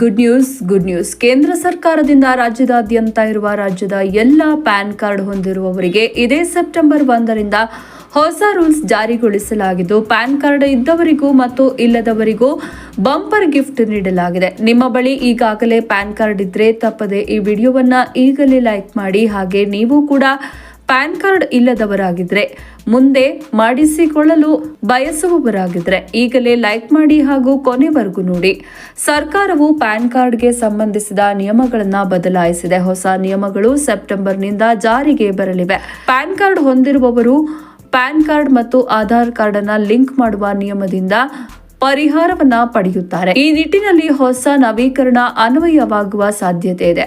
Good news good news ಕೇಂದ್ರ ಸರ್ಕಾರದಿಂದ ರಾಜ್ಯದಾದ್ಯಂತ ಇರುವ ರಾಜ್ಯದ ಎಲ್ಲ ಪ್ಯಾನ್ ಕಾರ್ಡ್ ಹೊಂದಿರುವವರಿಗೆ ಇದೇ ಸೆಪ್ಟೆಂಬರ್ ಒಂದರಿಂದ ಹೊಸ ರೂಲ್ಸ್ ಜಾರಿಗೊಳಿಸಲಾಗಿದ್ದು, ಪ್ಯಾನ್ ಕಾರ್ಡ್ ಇದ್ದವರಿಗೂ ಮತ್ತು ಇಲ್ಲದವರಿಗೂ ಬಂಪರ್ ಗಿಫ್ಟ್ ನೀಡಲಾಗಿದೆ. ನಿಮ್ಮ ಬಳಿ ಈಗಾಗಲೇ ಪ್ಯಾನ್ ಕಾರ್ಡ್ ಇದ್ರೆ ತಪ್ಪದೆ ಈ ವಿಡಿಯೋವನ್ನ ಈಗಲೇ ಲೈಕ್ ಮಾಡಿ, ಹಾಗೆ ನೀವು ಕೂಡ ಪ್ಯಾನ್ ಕಾರ್ಡ್ ಇಲ್ಲದವರಾಗಿದ್ರೆ ಮುಂದೆ ಮಾಡಿಸಿಕೊಳ್ಳಲು ಬಯಸುವವರಾಗಿದ್ರೆ ಈಗಲೇ ಲೈಕ್ ಮಾಡಿ ಹಾಗೂ ಕೊನೆವರೆಗೂ ನೋಡಿ. ಸರ್ಕಾರವು ಪ್ಯಾನ್ ಕಾರ್ಡ್ಗೆ ಸಂಬಂಧಿಸಿದ ನಿಯಮಗಳನ್ನು ಬದಲಾಯಿಸಿದೆ. ಹೊಸ ನಿಯಮಗಳು ಸೆಪ್ಟೆಂಬರ್ನಿಂದ ಜಾರಿಗೆ ಬರಲಿವೆ. ಪ್ಯಾನ್ ಕಾರ್ಡ್ ಹೊಂದಿರುವವರು ಪ್ಯಾನ್ ಕಾರ್ಡ್ ಮತ್ತು ಆಧಾರ್ ಕಾರ್ಡ್ ಅನ್ನ ಲಿಂಕ್ ಮಾಡುವ ನಿಯಮದಿಂದ ಪರಿಹಾರವನ್ನ ಪಡೆಯುತ್ತಾರೆ. ಈ ನಿಟ್ಟಿನಲ್ಲಿ ಹೊಸ ನವೀಕರಣ ಅನ್ವಯವಾಗುವ ಸಾಧ್ಯತೆ ಇದೆ.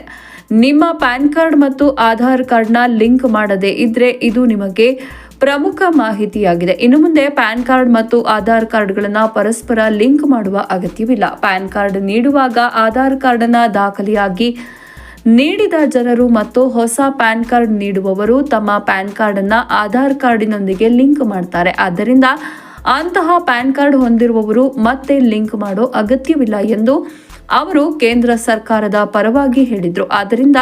ನಿಮ್ಮ ಪ್ಯಾನ್ ಕಾರ್ಡ್ ಮತ್ತು ಆಧಾರ್ ಕಾರ್ಡ್ನ ಲಿಂಕ್ ಮಾಡದೇ ಇದ್ರೆ ಇದು ನಿಮಗೆ ಪ್ರಮುಖ ಮಾಹಿತಿಯಾಗಿದೆ. ಇನ್ನು ಮುಂದೆ ಪ್ಯಾನ್ ಕಾರ್ಡ್ ಮತ್ತು ಆಧಾರ್ ಕಾರ್ಡ್ಗಳನ್ನು ಪರಸ್ಪರ ಲಿಂಕ್ ಮಾಡುವ ಅಗತ್ಯವಿಲ್ಲ. ಪ್ಯಾನ್ ಕಾರ್ಡ್ ನೀಡುವಾಗ ಆಧಾರ್ ಕಾರ್ಡನ್ನು ದಾಖಲೆಯಾಗಿ ನೀಡಿದ ಜನರು ಮತ್ತು ಹೊಸ ಪ್ಯಾನ್ ಕಾರ್ಡ್ ನೀಡುವವರು ತಮ್ಮ ಪ್ಯಾನ್ ಕಾರ್ಡನ್ನು ಆಧಾರ್ ಕಾರ್ಡಿನೊಂದಿಗೆ ಲಿಂಕ್ ಮಾಡ್ತಾರೆ. ಆದ್ದರಿಂದ ಅಂತಹ ಪ್ಯಾನ್ ಕಾರ್ಡ್ ಹೊಂದಿರುವವರು ಮತ್ತೆ ಲಿಂಕ್ ಮಾಡೋ ಅಗತ್ಯವಿಲ್ಲ ಎಂದು ಅವರು ಕೇಂದ್ರ ಸರ್ಕಾರದ ಪರವಾಗಿ ಹೇಳಿದರು. ಆದ್ದರಿಂದ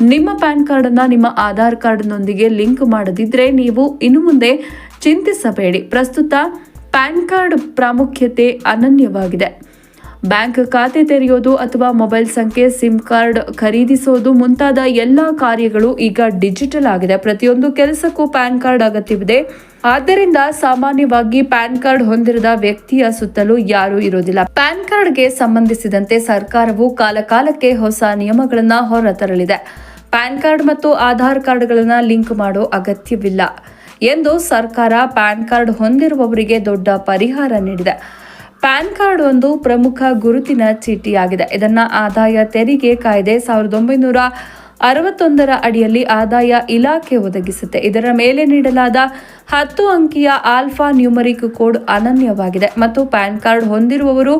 ನಿಮ್ಮ ಪ್ಯಾನ್ ಕಾರ್ಡ್ ಅನ್ನ ನಿಮ್ಮ ಆಧಾರ್ ಕಾರ್ಡ್ನೊಂದಿಗೆ ಲಿಂಕ್ ಮಾಡದಿದ್ದರೆ ನೀವು ಇನ್ನು ಮುಂದೆ ಚಿಂತಿಸಬೇಡಿ. ಪ್ರಸ್ತುತ ಪ್ಯಾನ್ ಕಾರ್ಡ್ ಪ್ರಾಮುಖ್ಯತೆ ಅನನ್ಯವಾಗಿದೆ. ಬ್ಯಾಂಕ್ ಖಾತೆ ತೆರೆಯೋದು ಅಥವಾ ಮೊಬೈಲ್ ಸಂಖ್ಯೆ, ಸಿಮ್ ಕಾರ್ಡ್ ಖರೀದಿಸೋದು ಮುಂತಾದ ಎಲ್ಲ ಕಾರ್ಯಗಳು ಈಗ ಡಿಜಿಟಲ್ ಆಗಿದೆ. ಪ್ರತಿಯೊಂದು ಕೆಲಸಕ್ಕೂ ಪ್ಯಾನ್ ಕಾರ್ಡ್ ಅಗತ್ಯವಿದೆ. ಆದ್ದರಿಂದ ಸಾಮಾನ್ಯವಾಗಿ ಪ್ಯಾನ್ ಕಾರ್ಡ್ ಹೊಂದಿರದ ವ್ಯಕ್ತಿಯ ಸುತ್ತಲೂ ಯಾರೂ ಇರೋದಿಲ್ಲ. ಪ್ಯಾನ್ ಕಾರ್ಡ್ಗೆ ಸಂಬಂಧಿಸಿದಂತೆ ಸರ್ಕಾರವು ಕಾಲಕಾಲಕ್ಕೆ ಹೊಸ ನಿಯಮಗಳನ್ನು ಹೊರತರಲಿದೆ. ಪ್ಯಾನ್ ಕಾರ್ಡ್ ಮತ್ತು ಆಧಾರ್ ಕಾರ್ಡ್ಗಳನ್ನು ಲಿಂಕ್ ಮಾಡೋ ಅಗತ್ಯವಿಲ್ಲ ಎಂದು ಸರ್ಕಾರ ಪ್ಯಾನ್ ಕಾರ್ಡ್ ಹೊಂದಿರುವವರಿಗೆ ದೊಡ್ಡ ಪರಿಹಾರ ನೀಡಿದೆ. ಪ್ಯಾನ್ ಕಾರ್ಡ್ ಒಂದು ಪ್ರಮುಖ ಗುರುತಿನ ಚೀಟಿಯಾಗಿದೆ. ಇದನ್ನ ಆದಾಯ ತೆರಿಗೆ ಕಾಯ್ದೆ ಸಾವಿರದ ಒಂಬೈನೂರ ಅರವತ್ತೊಂದರ ಅಡಿಯಲ್ಲಿ ಆದಾಯ ಇಲಾಖೆ ಒದಗಿಸುತ್ತೆ. ಇದರ ಮೇಲೆ ನೀಡಲಾದ ಹತ್ತು ಅಂಕಿಯ ಆಲ್ಫಾ ನ್ಯೂಮರಿಕ್ ಕೋಡ್ ಅನನ್ಯವಾಗಿದೆ. ಮತ್ತು ಪ್ಯಾನ್ ಕಾರ್ಡ್ ಹೊಂದಿರುವವರು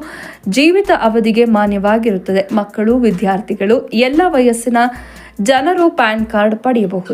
ಜೀವಿತ ಅವಧಿಗೆ ಮಾನ್ಯವಾಗಿರುತ್ತದೆ. ಮಕ್ಕಳು, ವಿದ್ಯಾರ್ಥಿಗಳು, ಎಲ್ಲ ವಯಸ್ಸಿನ ಜನರು ಪ್ಯಾನ್ ಕಾರ್ಡ್ ಪಡೆಯಬಹುದು.